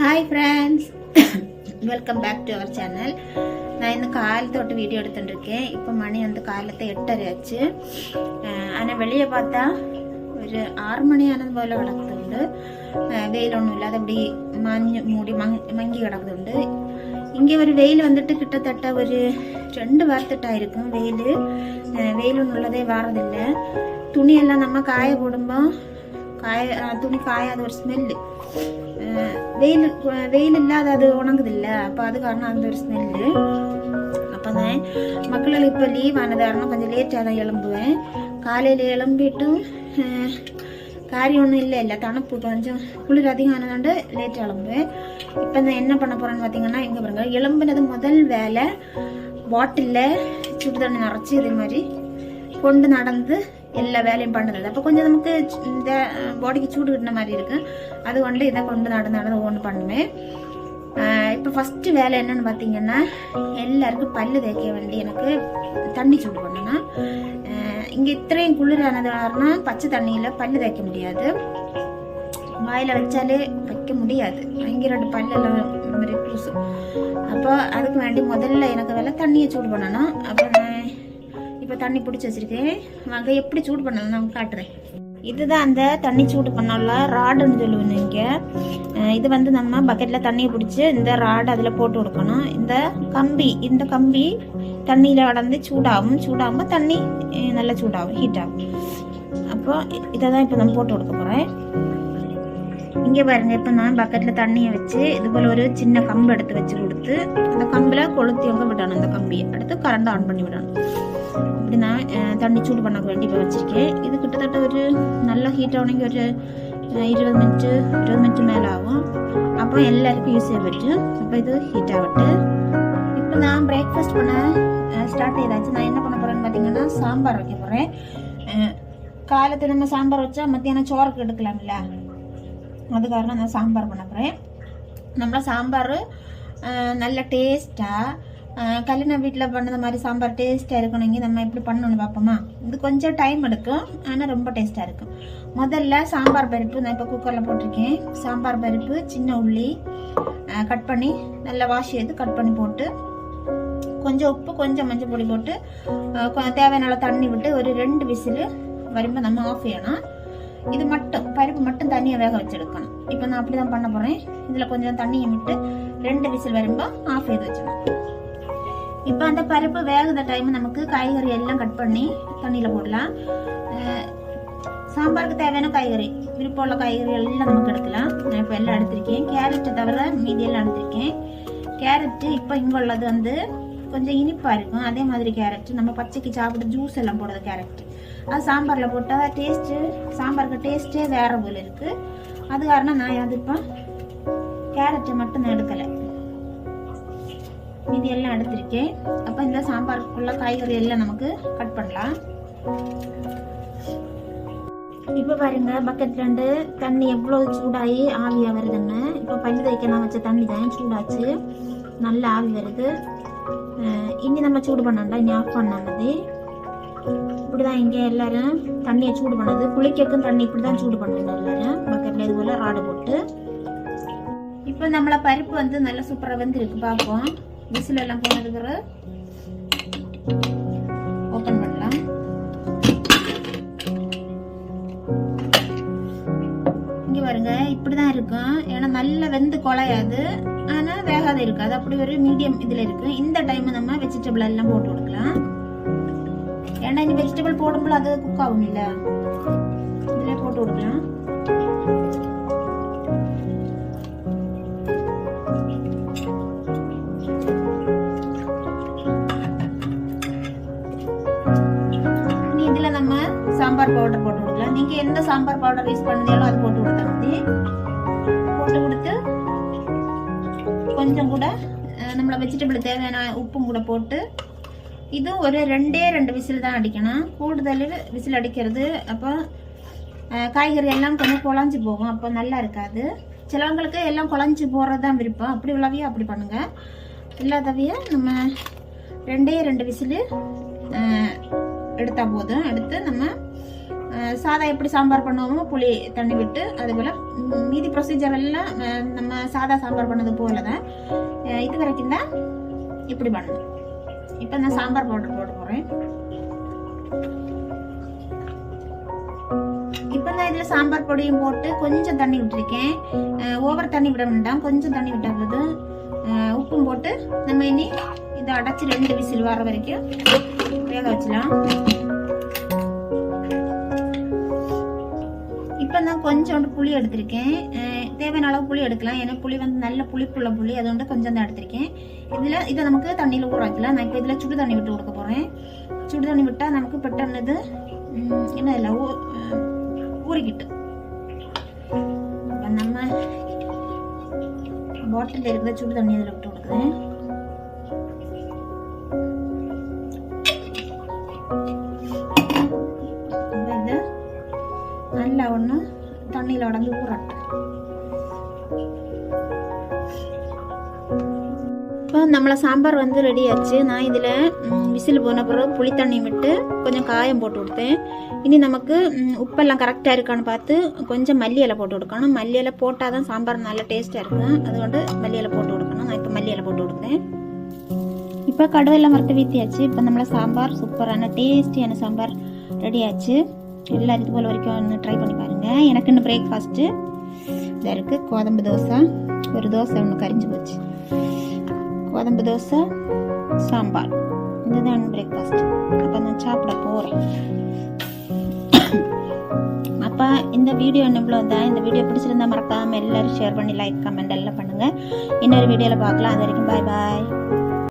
Hi friends welcome back to our channel நான் இன்னும் காலை தொட்டு வீடியோ எடுத்துட்டுருக்கேன். இப்போ மணி வந்து காலத்தை எட்டரை ஆச்சு. ஆனால் வெளியே பார்த்தா ஒரு ஆறு மணி ஆனது போல் கிடக்குதுண்டு. வெயில் ஒன்றும் இல்லாத அப்படி மஞ்சு மூடி மங் மங்கி கிடக்குதுண்டு. இங்கே ஒரு வெயில் வந்துட்டு கிட்டத்தட்ட ஒரு ரெண்டு வாரத்துட்டாக இருக்கும் வெயில் வெயில் ஒன்றும் உள்ளதே வாரதில்லை. துணியெல்லாம் நம்ம காய போடும்போது காய துணி காயாத ஒரு ஸ்மெல்லு வெயில் வெயில் இல்லாத அது உணங்குது இல்லை அப்போ அது காரணம் அந்த ஒரு ஸ்மெல்லு அப்போ தான் மக்களுக்கு இப்போ லீவ் ஆனது காரணம் கொஞ்சம் லேட்டாக தான் எழும்புவேன் காலையில் எழும்பிட்டும் காரியம் ஒன்றும் இல்லை இல்லை தனப்பு கொஞ்சம் குளிர் அதிகம் ஆனதாண்டு லேட் எலும்பு இப்போ நான் என்ன பண்ண போகிறேன்னு பார்த்தீங்கன்னா எங்கே பாருங்க எலும்புனது முதல் வேலை பாட்டிலில் சுடு தண்ணி நிறச்சி இதே மாதிரி கொண்டு நடந்து எல்லா வேலையும் பண்ணுறது. அப்போ கொஞ்சம் நமக்கு இந்த பாடிக்கு சூடு கிட்டின மாதிரி இருக்குது அது கொண்டு இதை கொண்டு நடந்து நடந்து ஒன்று பண்ணுவேன் இப்போ ஃபஸ்ட்டு வேலை என்னன்னு பார்த்தீங்கன்னா எல்லாருக்கும் பல்லு தேய்க்க வேண்டி எனக்கு தண்ணி சூடு பண்ணணும் இங்கே இத்தனையும் குளிரானது வரனா பச்சை தண்ணியில் பல்லு தேய்க்க முடியாது. வாயில் வச்சாலே வைக்க முடியாது. இங்கே ரெண்டு பல்லெல்லாம் அப்போ அதுக்கு வேண்டி முதல்ல எனக்கு வேலை தண்ணியை சூடு பண்ணணும். அப்புறம் இப்போ தண்ணி பிடிச்சி வச்சிருக்கேன். வாங்க எப்படி சூடு பண்ணலாம் நான் காட்டுறேன். இதுதான் அந்த தண்ணி சூடு பண்ணல ராடுன்னு சொல்லுவேன் இங்கே. இது வந்து நம்ம பக்கெட்டில் தண்ணியை பிடிச்சி இந்த ராடு அதில் போட்டு கொடுக்கணும். இந்த கம்பி இந்த கம்பி தண்ணியில் வளர்ந்து சூடாகும். சூடாகும்போது தண்ணி நல்லா சூடாகும் ஹீட் ஆகும். அப்போ இதை தான் இப்போ நான் போட்டு கொடுக்க போகிறேன் இங்கே பாருங்க இப்போ நான் பக்கெட்டில் தண்ணியை வச்சு இதுபோல் ஒரு சின்ன கம்பு எடுத்து வச்சு கொடுத்து அந்த கம்பில் கொளுத்தி அங்கே விடணும் அந்த கம்பியை. அடுத்து கரண்ட் ஆன் பண்ணி விடணும். இப்படி நான் தண்ணி சூடு பண்ண வேண்டி இப்போ வச்சுருக்கேன். இது கிட்டத்தட்ட ஒரு நல்ல ஹீட் ஆனங்க ஒரு இருபது மினிட்டு இருபது மினிட் மேலே ஆகும். அப்போ எல்லாருக்கும் யூஸ் செய்ய அப்போ இது ஹீட் ஆகட்டு இப்போ நான் பிரேக்ஃபாஸ்ட் பண்ண ஸ்டார்ட் செய்தாச்சு நான் என்ன பண்ண போகிறேன்னு பார்த்தீங்கன்னா சாம்பார் வைக்க போகிறேன் காலத்தில் நம்ம சாம்பார் வச்சா மத்தியானம் சோறுக்கு எடுக்கலாம்ல. காரணம் நான் சாம்பார் பண்ண போகிறேன் நம்மள சாம்பார் நல்ல டேஸ்ட்டாக கல்யாண வீட்டில் பண்ணது மாதிரி சாம்பார் டேஸ்ட்டாக இருக்கணுங்க நம்ம எப்படி பண்ணணும்னு பார்ப்போமா இது கொஞ்சம் டைம் எடுக்கும். ஆனால் ரொம்ப டேஸ்ட்டாக இருக்கும். முதல்ல சாம்பார் பருப்பு நான் இப்போ குக்கரில் போட்டிருக்கேன். சாம்பார் பருப்பு சின்ன உள்ளி கட் பண்ணி நல்லா வாஷ் செய்து கட் பண்ணி போட்டு கொஞ்சம் உப்பு கொஞ்சம் மஞ்சள் பொடி போட்டு தேவையான தண்ணி விட்டு ஒரு ரெண்டு விசில் வரும்போது நம்ம ஆஃப் செய்யணும். இது மட்டும் பருப்பு மட்டும் தண்ணியை வேக வச்செடுக்கணும் இப்போ நான் அப்படி தான் பண்ண போகிறேன் இதில் கொஞ்சம் தண்ணியை விட்டு ரெண்டு விசில் வரும்போது ஆஃப் செய்து வச்சிடணும். இப்போ அந்த பருப்பு வேகுத டைம் நமக்கு காய்கறி எல்லாம் கட் பண்ணி தண்ணியில் போடலாம். சாம்பாருக்கு தேவையான காய்கறி விருப்பம் உள்ள காய்கறி எல்லாம் நமக்கு எடுக்கலாம். நான் இப்போ எல்லாம் எடுத்திருக்கேன். கேரட்டு தவிர மீதி எல்லாம் எடுத்திருக்கேன். கேரட்டு இப்போ இங்கே உள்ளது வந்து கொஞ்சம் இனிப்பாக இருக்கும். அதே மாதிரி கேரட் நம்ம பச்சைக்கு சாப்பிட்டு ஜூஸ் எல்லாம் போடுறது கேரட் அது சாம்பாரில் போட்டால் டேஸ்ட்டு சாம்பாருக்கு டேஸ்ட்டே வேறு போல் இருக்குது அது காரணம் நான் அது இப்போ கேரட்டை மட்டும் நான் எடுக்கலை. மீதி எல்லாம் எடுத்திருக்கேன். அப்போ இந்த சாம்பாருக்குள்ள காய்கறி எல்லாம் நமக்கு கட் பண்ணலாம். இப்போ பாருங்க பக்கெட்ல இருந்து தண்ணி எவ்வளோ சூடாகி ஆவியாக வருதுன்னு. இப்போ பஞ்சு தேய்க்க நான் வச்ச தண்ணி தான் சூடாச்சு. நல்லா ஆவி வருது. இனி நம்ம சூடு பண்ணண்டா இனி ஆஃப் பண்ணாமது இப்படிதான் இங்கே எல்லாரும் தண்ணியை சூடு பண்ணது. குளிக்கக்கும் தண்ணி இப்படி தான் சூடு பண்ணணும் எல்லாரும். பக்கெட்ல இது போல ராடு போட்டு. இப்போ நம்மள பருப்பு வந்து நல்லா சூப்பராக வெந்திருக்கு. பார்ப்போம். விசில் எல்லாம் போனதுக்கு ஓப்பன் பண்ணலாம். இங்க பாருங்க இப்படிதான் இருக்கும். ஏன்னா நல்லா வெந்து குழையாது. ஆனா வேகாத இருக்காது அப்படி ஒரு மீடியம் இதுல இருக்கு. இந்த டைம் நம்ம வெஜிடபிள் எல்லாம் போட்டு கொடுக்கலாம். ஏன்னா இனி வெஜிடபிள் போடும்போது அது குக் ஆகும் இல்ல இதுல போட்டு விடலாம் இனி இதுல நம்ம சாம்பார் பவுடர் போட்டு கொடுக்கலாம். நீங்க எந்த சாம்பார் பவுடர் யூஸ் பண்ணுதீங்களோ அது போட்டு கொடுத்தா மதி. போட்டு கொடுத்து கொஞ்சம் கூட அஹ், நம்மள வெஜிடபிள் தேவையான உப்பும் கூட போட்டு இது ஒரு ரெண்டே ரெண்டு விசில் தான் அடிக்கணும். கூடுதல் விசில் அடிக்கிறது. அப்போ காய்கறி எல்லாம் கொஞ்சம் குழஞ்சி போகும். அப்போ நல்லா இருக்காது. சிலவங்களுக்கு எல்லாம் குழஞ்சி போடுறது தான் விருப்பம். அப்படி உள்ளவையோ அப்படி பண்ணுங்கள் இல்லாதவைய நம்ம ரெண்டே ரெண்டு விசில் எடுத்தால் போதும். எடுத்து நம்ம சாதா எப்படி சாம்பார் பண்ணுவோமோ புளி தண்ணி விட்டு அதுபோல் மீதி ப்ரொசீஜர் எல்லாம் நம்ம சாதா சாம்பார் பண்ணது போல தான் இது வரைக்கும் தான் இப்படி பண்ணணும். இப்போ நான் சாம்பார் பவுடர் போட போகிறேன் இப்போ நான் இதில் சாம்பார் பொடியும் போட்டு கொஞ்சம் தண்ணி விட்டுருக்கேன். ஓவர் தண்ணி விட வேண்டாம். கொஞ்சம் தண்ணி விட்டால் போதும். உப்பும் போட்டு நம்ம இனி இதை அடைச்சி ரெண்டு விசில் வர வரைக்கும் வேக வச்சலாம். நான் தான் கொஞ்சோண்டு புளி எடுத்திருக்கேன். தேவையான அளவு புளி எடுக்கலாம். ஏன்னா புளி வந்து நல்ல புளிப்புள்ள புளி. அதுകൊണ്ട് கொஞ்சம் தான் எடுத்திருக்கேன். இதில் இதை நமக்கு தண்ணியில் ஊற வைக்கலாம். நான் இப்போ இதில் சுடு தண்ணி விட்டு கொடுக்க போகிறேன் சுடு தண்ணி விட்டால் நமக்கு பெட்டன்னு என்ன இல்லை ஊறிக்கிட்டு. நம்ம பாட்டில் இருக்கிற சுடு தண்ணி அதில் விட்டு கொடுக்குறேன். போடுறேன் இப்போ நம்மளை சாம்பார் வந்து ரெடி ஆச்சு நான் இதில் விசில் போன பிறகு புளி தண்ணி விட்டு கொஞ்சம் காயம் போட்டு கொடுத்தேன் இனி நமக்கு உப்பெல்லாம் கரெக்டாக இருக்கான்னு பார்த்து கொஞ்சம் மல்லி இலை போட்டு கொடுக்கணும் மல்லி இலை போட்டால் தான் சாம்பார் நல்லா டேஸ்ட்டாக இருக்கும் அதுകൊണ്ട് மல்லி இலை போட்டு கொடுக்கணும் நான் இப்போ மல்லி இலை போட்டு கொடுத்தேன் இப்போ கடுவெல்லாம் வறுத்து வீத்தியாச்சு இப்போ நம்மளை சாம்பார் சூப்பரான டேஸ்டியான சாம்பார் ரெடி ஆச்சு எல்லாரும் இது போல் வரைக்கும் ஒன்று ட்ரை பண்ணி பாருங்கள் எனக்கு இன்னும் பிரேக்ஃபாஸ்ட்டு இதாக இருக்குது கோதம்பு தோசை. ஒரு தோசை ஒன்று கரிஞ்சு போச்சு. கோதம்பு தோசை சாம்பார். இதுதான் பிரேக்ஃபாஸ்ட் அப்போ நான் சாப்பிட போகிறேன் அப்போ இந்த வீடியோ இவ்வளோ தான்? இந்த வீடியோ பிடிச்சிருந்தா மறக்காமல் எல்லோரும் ஷேர் பண்ணி லைக் கமெண்ட் எல்லாம் பண்ணுங்கள் இன்னொரு வீடியோவில் பார்க்கலாம். அது வரைக்கும் பாய் பாய்